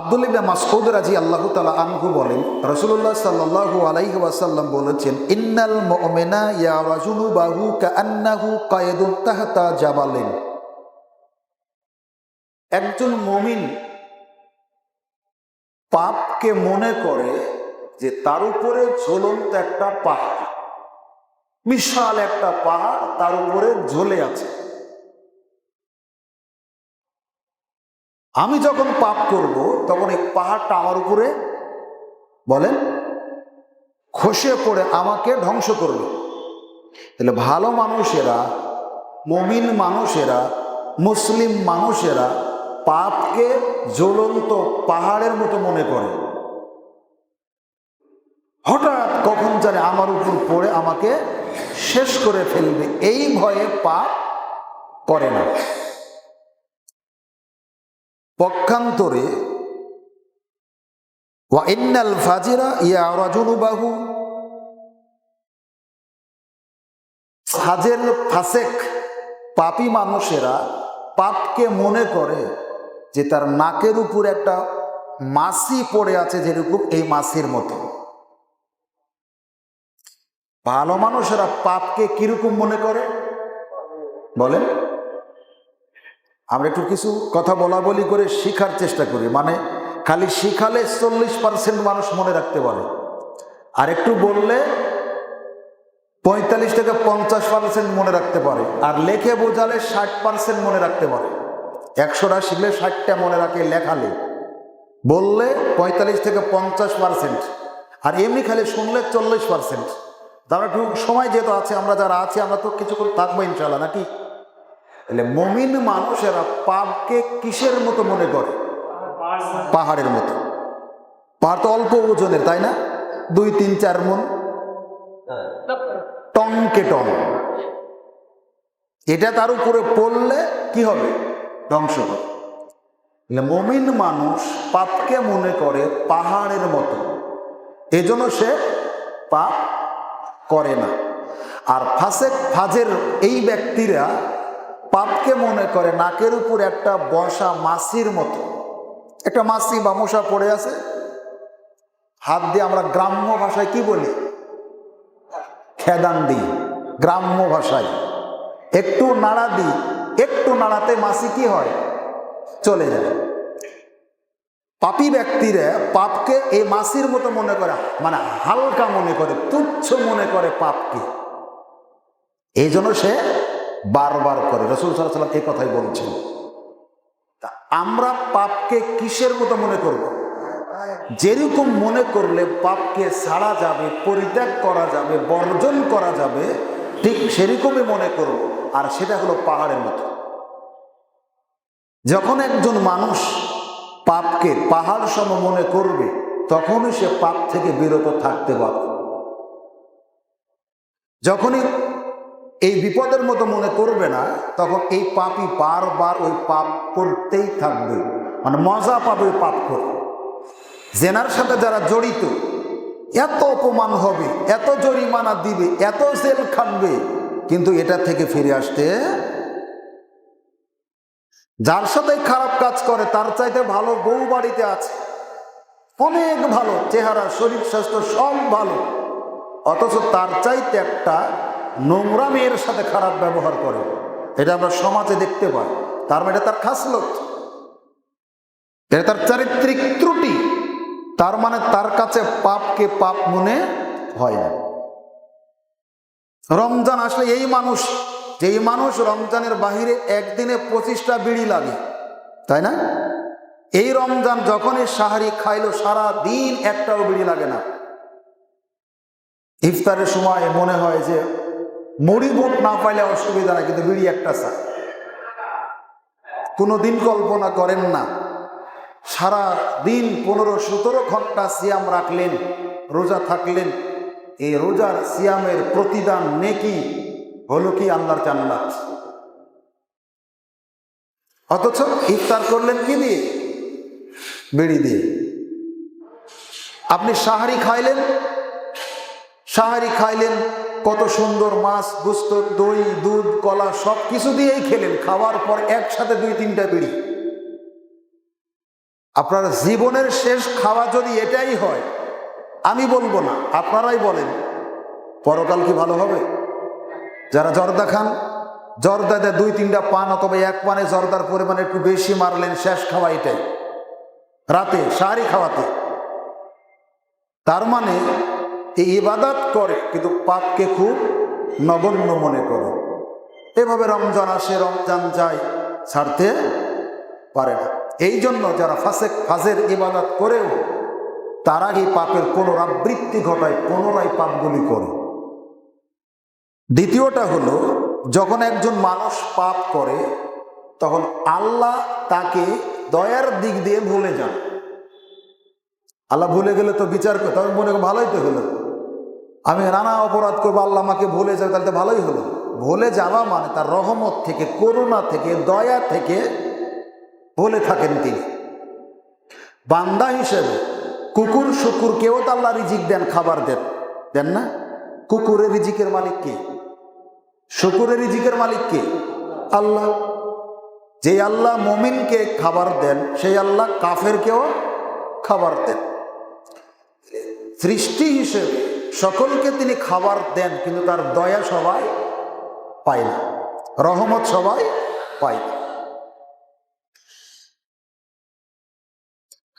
আব্দুল ইবনে মাসউদ রাজি আল্লাহ তালা আনহু বলেন রসুল্লাহ সাল্লাল্লাহু আলাইহি ওয়াসাল্লাম বলেছেন, ইন্নাল মুমিনা ইয়ারাজুলু বাহু কাআন্নাহু কায়েদুন তাহতা জাবালিন। একজন মমিন পাপকে মনে করে যে তার উপরে ঝোলন্ত একটা পাহাড়, বিশাল একটা পাহাড়, তার উপরে ঝোলে আছে। আমি যখন পাপ করব, তখন এই পাহাড়টা আমার উপরে, বলেন, খসে পড়ে আমাকে ধ্বংস করবে। তাহলে ভালো মানুষেরা, মমিন মানুষেরা, মুসলিম মানুষেরা পাপকে জ্বলন্ত পাহাড়ের মতো মনে করে। হঠাৎ কখন জানে আমার উপর পড়ে আমাকে শেষ করে ফেলবে, এই ভয়ে পাপ করে না। পক্ষান্তরে, ওয়া ইন্নাল ফাজিরা ইয়া রাজুলুবাহু ফাজেল ফাসেক পাপী মানুষেরা পাপকে মনে করে যে তার নাকের উপর একটা মাসি পড়ে আছে যেরকম এই মাসির মতো। ভালো মানুষেরা পাপকে কীরকম মনে করে? বলেন। আমরা একটু কিছু কথা বলা বলি করে শিখার চেষ্টা করি। মানে খালি শিখালে চল্লিশ পার্সেন্ট মানুষ মনে রাখতে পারে। আর একটু বললে পঁয়তাল্লিশ থেকে পঞ্চাশ পার্সেন্ট মনে রাখতে পারে। আর লেখে বোঝালে ষাট পার্সেন্ট মনে রাখতে পারে। একশোটা শিখলে ষাটটা মনে রাখে লেখালে। বললে পঁয়তাল্লিশ থেকে পঞ্চাশ পার্সেন্ট আর এমনি খালি শুনলে চল্লিশ পার্সেন্ট তারা একটু সময় যেহেতু আছে, আমরা যারা আছি, আমরা তো কিছুক্ষণ থাকব ইনশাল্লাহ নাকি? তাহলে মমিন মানুষেরা পাপকে কিসের মতো মনে করে? পাহাড়ের মতো। পাহাড় তো অল্প ওজনের, তাই না? দুই, তিন, চার মন। টংকে টন এটা তার উপরে পড়লে কি হবে? ধ্বংস হবে। মমিন মানুষ পাপকে মনে করে পাহাড়ের মতো। এজন্য সে পাপ করে না। আর ফাসেক, ফাজের এই ব্যক্তিরা পাপকে মনে করে নাকের উপর একটা বসা মাসির মতো। একটা মাসি বা মশা পড়ে আছে। হাত দিয়ে আমরা গ্রাম্য ভাষায় কি বলি? খেদান দিই। গ্রাম্য ভাষায়। একটু নাড়া দিই। একটু নাড়াতে মাসি কি হয়? চলে যায়। পাপী ব্যক্তিরা পাপকে এই মাসির মতো মনে করে মানে হালকা মনে করে, তুচ্ছ মনে করে পাপকে। এই জন্য সে বারবার করে। রসুল সাল্লাম এই কথাই বলছেন। তা আমরা পাপকে কিসের মতো মনে করব? যেরকম মনে করলে পাপকে ছাড়া যাবে, পরিত্যাগ করা যাবে, বর্জন করা যাবে, ঠিক সেরকমই মনে করব। আর সেটা হলো পাহাড়ের মতো। যখন একজন মানুষ পাপকে পাহাড় সম মনে করবে, তখনই সে পাপ থেকে বিরত থাকতে পারবে যখনই এই বিপদের মতো মনে করবে না, তখন এই পাপই বারবার ওই পাপ করতেই থাকবে। মানে মজা পাবে ওই পাপ করে। জেনার সাথে যারা জড়িত, এত অপমান হবে, এত জরিমানা দিবে, এত জেল খাটবে, কিন্তু এটা থেকে ফিরে আসতে যার সাথে খারাপ কাজ করে, তার চাইতে ভালো বউ বাড়িতে আছে। অনেক ভালো, চেহারা, শরীর স্বাস্থ্য সব ভালো। অথচ তার চাইতে একটা নোংরা মেয়ের সাথে খারাপ ব্যবহার করে। এটা আমরা সমাজে দেখতে পাই। তার মানে এটা তার খাসলত। এটা তার চারিত্রিক ত্রুটি। তার মানে তার কাছে পাপকে পাপ মনে হয় না। রমজান আসলে এই মানুষ, যেই মানুষ রমজানের বাহিরে একদিনে পঁচিশটা বিড়ি লাগে, তাই না? এই রমজান যখনই সাহারি খাইলো সারা দিন একটাও বিড়ি লাগে না। ইফতারের সময় মনে হয় যে মুড়ি বুট না পাইলে অসুবিধা না কিন্তু বিড়ি একটা চায় কোনো দিন কল্পনা করেন না, সারা দিন পনেরো সতেরো ঘণ্টা সিয়াম রাখলেন, রোজা থাকলেন, এই রোজার সিয়ামের প্রতিদান নেকি হলো কি আল্লাহর জান্নাত? অথচ ইফতার করলেন কি দিয়ে? বিড়ি দিয়ে। আপনি সাহারি খাইলেন সাহারি খাইলেন কত সুন্দর মাছ গুস্ত দই, দুধ, কলা সব কিছু দিয়েই খেলেন। খাওয়ার পর একসাথে দুই, তিনটা বিড়ি। আপনার জীবনের শেষ খাওয়া যদি এটাই হয়, আমি বলব না, আপনারাই বলেন, পরকাল কি ভালো হবে? যারা জর্দা খান জর্দা দেয় দুই, তিনটা পান অথবা এক পানে জর্দার পরিমাণ একটু বেশি মারলেন, শেষ খাওয়া এটাই। রাতে, সারি খাওয়াতে। তার মানে এই ইবাদাত করে, কিন্তু পাপকে খুব নগণ্য মনে করে। এভাবে রমজান আসে, রমজান যায়, ছাড়তে পারে না। এই জন্য যারা ফাসেক ফাঁসের ইবাদত করেও তারা এই পাপের পুনরাবৃত্তি ঘটায়, পুনরায় পাপগুলি করে। দ্বিতীয়টা হলো, যখন একজন মানুষ পাপ করে, তখন আল্লাহ তাকে দয়ার দিক দিয়ে ভুলে যান। আল্লাহ ভুলে গেলে তো বিচার করে তখন মনে ভালোই তো হলো। আমি নানা অপরাধ করব, আল্লাহ আমাকে ভুলে যাবে, তাহলে তো ভালোই হলো। ভুলে যাওয়া মানে তার রহমত থেকে, করুণা থেকে, দয়া থেকে ভুলে থাকেন তিনি। বান্দা হিসেবে কুকুর শুকুরকেও তো আল্লাহ রিজিক দেন, খাবার দেন। দেন না? কুকুরের রিজিকের মালিক কে? শুকুরের রিজিকের মালিক কে? আল্লাহ। যে আল্লাহ মমিনকে খাবার দেন, সেই আল্লাহ কাফেরকেও খাবার দেন। সৃষ্টি হিসেবে সকলকে তিনি খাবার দেন, কিন্তু তার দয়া সবাই পায় না, রহমত সবাই পায় না।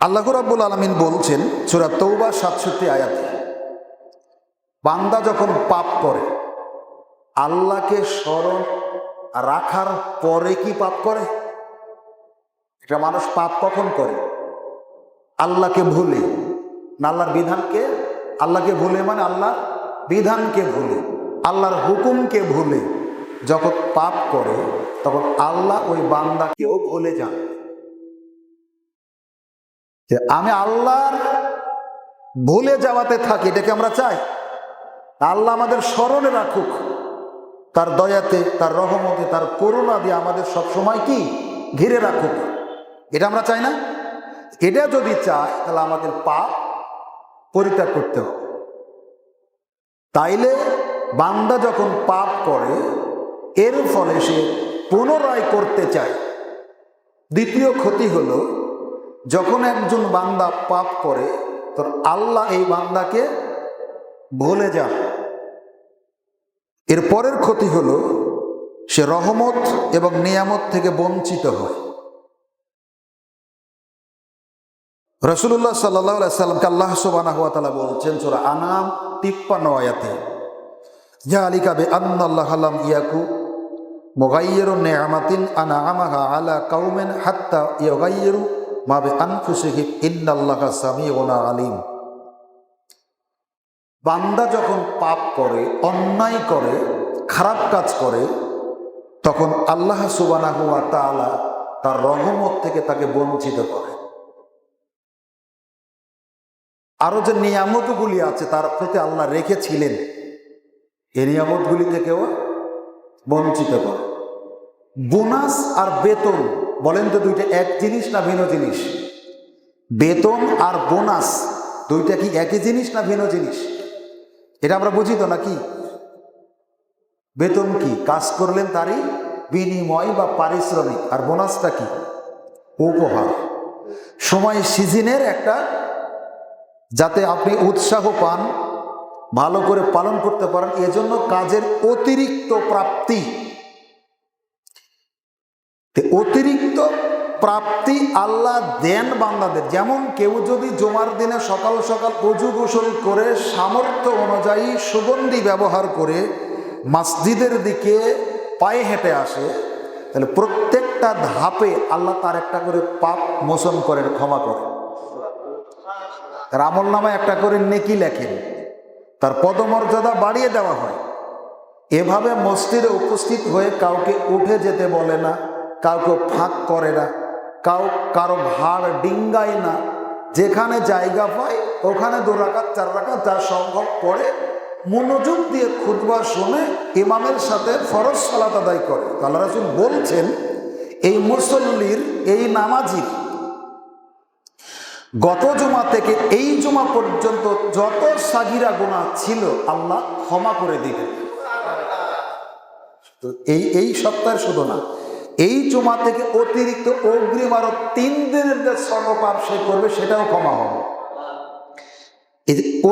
আল্লাহ রাব্বুল আলমিন বলছেন, সুরা তৌবা সাতষট্টি আয়াতে, বান্দা যখন পাপ করে, আল্লাহকে স্মরণ রাখার পরে কি পাপ করে? এটা মানুষ পাপ কখন করে? আল্লাহকে ভুলে, না আল্লাহর বিধানকে আল্লাহকে ভুলে মানে আল্লাহর বিধানকে ভুলে, আল্লাহর হুকুমকে ভুলে। যখন পাপ করে, তখন আল্লাহ ওই বান্দাকেও ভুলে যান। যে আমি আল্লাহর ভুলে যাওয়াতে থাকি, এটাকে আমরা চাই। আল্লাহ আমাদের স্মরণে রাখুক। তার দয়াতে, তার রহমতে, তার করুণা দিয়ে আমাদের সব সময় কি? ঘিরে রাখুক। এটা আমরা চাই না? এটা যদি চাই, তাহলে আমাদের পাপ পরিত্যাগ করতে হবে। তাইলে বান্দা যখন পাপ করে, এর ফলে সে পুনরায় করতে চায়। দ্বিতীয় ক্ষতি হল, যখন একজন বান্দা পাপ করে তখন আল্লাহ এই বান্দাকে ভুলে যান। এর পরের ক্ষতি হল, সে রহমত এবং নিয়ামত থেকে বঞ্চিত হয়। রসুল্লাহ সাল্লাহ আল্লাহ সুবানা হুয়া তালা বলছেন, সোরা আনাম তিপ্পান্ন আয়াতে যা আলিকা বে আন্নাল্লাহ আলাম ইয়াকু মোগাইয়েরু নেয়ামাতিন আনা আমাহা আলা কাউমেন হাত্তা ইয়োগাইয়েরু মাবে আনফুসিহিম ইন্নাল্লাহ সামিউনা আলিম। বান্দা যখন পাপ করে, অন্যায় করে, খারাপ কাজ করে, তখন আল্লাহ সুবানা হুয়া তালা তার রহমত থেকে তাকে বঞ্চিত করে। আরও যে নিয়ামতগুলি আছে, তার প্রতি আল্লাহ রেখেছিলেন এই নিয়ামতগুলি থেকেও বঞ্চিত করে। বোনাস আর বেতন, বলেন তো দুইটা এক জিনিস না ভিন্ন জিনিস? বেতন আর বোনাস, দুইটা কি একই জিনিস না ভিন্ন জিনিস? এটা আমরা বুঝি তো নাকি? বেতন কি? কাজ করলেন তারই বিনিময় বা পারিশ্রমিক, আর বোনাসটা কি? উপহার। সময় সিজনের একটা যাতে আপনি উৎসাহ পান, ভালো করে পালন করতে পারেন, এজন্য কাজের অতিরিক্ত প্রাপ্তি। অতিরিক্ত প্রাপ্তি আল্লাহ দেন বান্দাদের। যেমন কেউ যদি জমার দিনে সকাল সকাল অজু গোসল করে সামর্থ্য অনুযায়ী সুগন্ধি ব্যবহার করে মসজিদের দিকে পায়ে হেঁটে আসে, তাহলে প্রত্যেকটা ধাপে আল্লাহ তার একটা করে পাপ মোচন করেন, ক্ষমা করেন। তার আমল নামায় একটা করে নেকি লেখেন। তার পদমর্যাদা বাড়িয়ে দেওয়া হয়। এভাবে মসজিদে উপস্থিত হয়ে কাউকে উঠে যেতে বলে না, কাউকে ফাঁক করে না, কাউ, কারও ভাড় ডিঙ্গায় না। যেখানে জায়গা পায়, ওখানে দু রাখাত চার রাখাত যা সম্ভব পড়ে, মনোযোগ দিয়ে খুদবা শুনে ইমামের সাথে ফরজ সালাত আদায় করে। আল্লাহ রাসুল বলছেন, এই মুসল্লির, এই নামাজির গত জমা থেকে এই জমা পর্যন্ত যত সাগিরা গোনা ছিল, আল্লাহ ক্ষমা করে দিবেন। তো এই এই সপ্তাহের শুধু না, এই জমা থেকে অতিরিক্ত অগ্রিম আরও তিন দিনের যে সর্বপাপ সে করবে, সেটাও ক্ষমা হবে।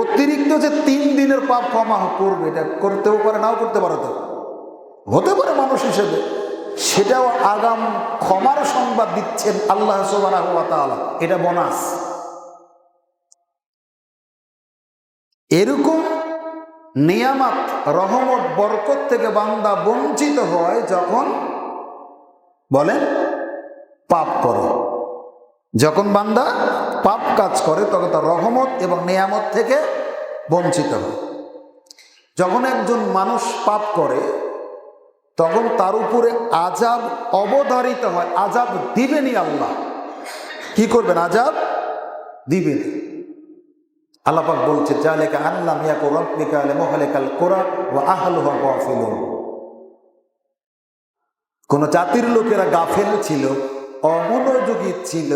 অতিরিক্ত যে তিন দিনের পাপ ক্ষমা করবে, এটা করতেও পারে, নাও করতে পারে তো। হতে পারে মানুষ হিসেবে, সেটাও আগাম ক্ষমার সংবাদ দিচ্ছেন আল্লাহ ওয়া এটা বোনাস। এরকম নিয়ামাত, রহমত, বরকত থেকে বান্দা বঞ্চিত হয় যখন বলেন, পাপ করে। যখন বান্দা পাপ কাজ করে, তখন তার রহমত এবং নিয়ামত থেকে বঞ্চিত হয়। যখন একজন মানুষ পাপ করে, তখন তার উপরে আজাব অবধারিত হয়। আজাব দিবেনি আল্লাহ। কি করবেন? আজাব দিবেন আল্লাপাক বলছে, জালেকা আল্লাহ মিয়াকু রব্বিকা লিমহলিকাল কুরা ওয়া আহলুহা গাফিলুন। কোন জাতির লোকেরা গাফেল ছিল, অমনোযোগী ছিল,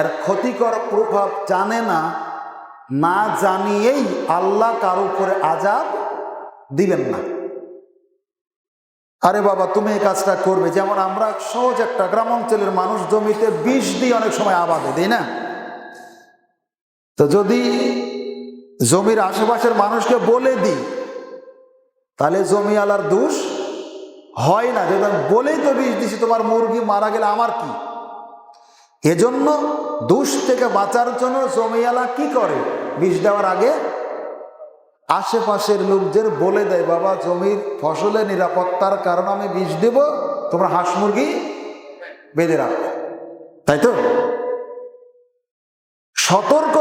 এর ক্ষতিকর প্রভাব জানে না না জানিয়েই আল্লাহ কার উপরে আজাব দিবেন না। আরে বাবা, তুমি এই কাজটা করবে, যেমন আমরা সহজ একটা গ্রাম অঞ্চলের মানুষ, জমিতে বিষ দিয়ে অনেক সময় আবাদে দিই না? তো যদি জমির আশেপাশের মানুষকে বলে দিই। তাহলে জমি আলার দোষ হয় না। আমি বলেই তো বিষ দিছি, তোমার মুরগি মারা গেলে আমার কি? এজন্য দোষ থেকে বাঁচার জন্য জমিওয়ালা কি করে? বিষ দেওয়ার আগে আশেপাশের লোকদের বলে দেয়, বাবা, জমির ফসলের নিরাপত্তার কারণে আমি বিষ দেব, তোমরা হাঁস মুরগি বেঁধে রাখো। তাই তো? সতর্ক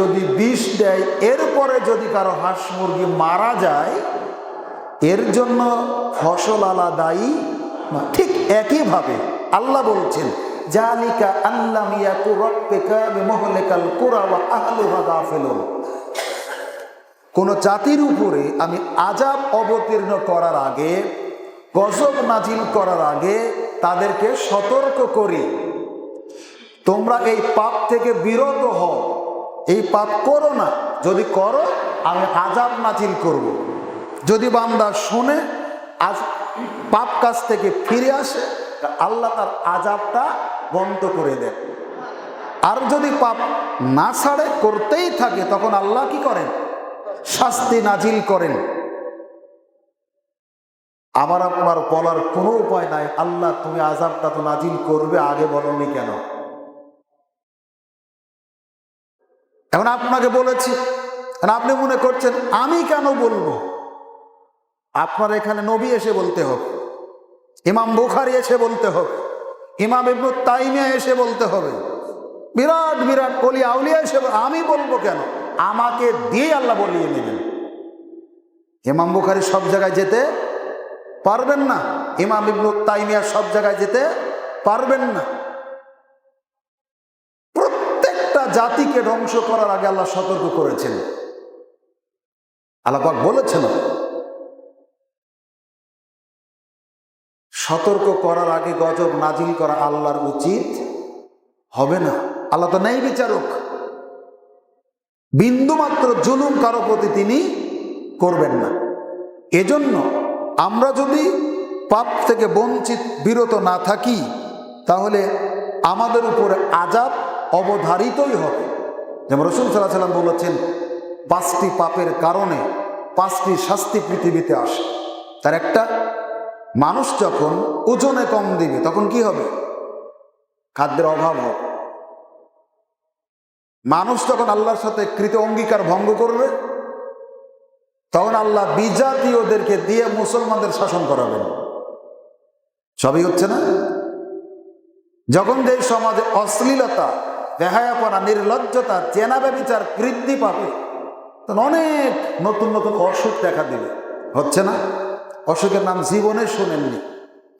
যদি বিষ দেয়, এরপরে যদি কারও হাঁস মুরগি মারা যায়, এর জন্য ফসল আলা দায়ী না। ঠিক একইভাবে আল্লাহ বলছেন কোন জাতির উপরে আমি আজাব অবতীর্ণ করার আগে, গজব নাজিল করার আগে তাদেরকে সতর্ক করি। তোমরা এই পাপ থেকে বিরত হও। এই পাপ করো না। যদি করো, আমি আজাব নাজিল করব। যদি বান্দা শুনে, আজ পাপ কাজ থেকে ফিরে আসে আল্লাহ তার আজাবটা বন্ধ করে দেন। আর যদি পাপ না ছাড়ে, করতেই থাকে, তখন আল্লাহ কি করেন? শাস্তি নাজিল করেন। আমার আপনার বলার কোনো উপায় নাই। আল্লাহ, তুমি আজাবটা তো নাজিল করবে, আগে বলনি কেন? এখন আপনাকে বলেছি আপনি মনে করছেন, আমি কেন বলব? আপনার এখানে নবী এসে বলতে হবে, ইমাম বুখারি এসে বলতে হবে, ইমাম ইবনু তাইমিয়া এসে বলতে হবে, বিরাট বিরাট কলি আউলিয়া এসে আমি বলব কেন? আমাকে দিয়ে আল্লাহ বলিয়ে নেবেন ইমাম বুখারি সব জায়গায় যেতে পারবেন না, ইমাম ইবনু তাইমিয়া সব জায়গায় যেতে পারবেন না। জাতিকে ধ্বংস করার আগে আল্লাহ সতর্ক করেছেন। আল্লাপাক বলেছেন, সতর্ক করার আগে গজব নাজিল করা আল্লাহর উচিত হবে না। আল্লাহ তো নেই বিচারক। বিন্দুমাত্র জুলুম কারও প্রতি তিনি করবেন না। এজন্য আমরা যদি পাপ থেকে বঞ্চিত, বিরত না থাকি, তাহলে আমাদের উপরে আজাব অবধারিতই হবে। যেমন রসুল সাল্লাহ সাল্লাম বলেছেন, পাঁচটি পাপের কারণে পাঁচটি শাস্তি পৃথিবীতে আসে। তার একটা, মানুষ যখন ওজনে কম দিবে, তখন কি হবে? খাদ্যের অভাব হবে। মানুষ যখন আল্লাহর সাথে কৃত অঙ্গীকার ভঙ্গ করবে, তখন আল্লাহ বিজাতীয়দেরকে দিয়ে মুসলমানদের শাসন করাবেন। সবই হচ্ছে না? যখন যে সমাজে অশ্লীলতা দেহায়াপনা, নির্লজ্জতা, চেনা ব্যবচার বৃদ্ধি পাবে। তখন অনেক নতুন নতুন অসুখ দেখা দেবে। হচ্ছে না? অসুখের নাম জীবনে শোনেননি।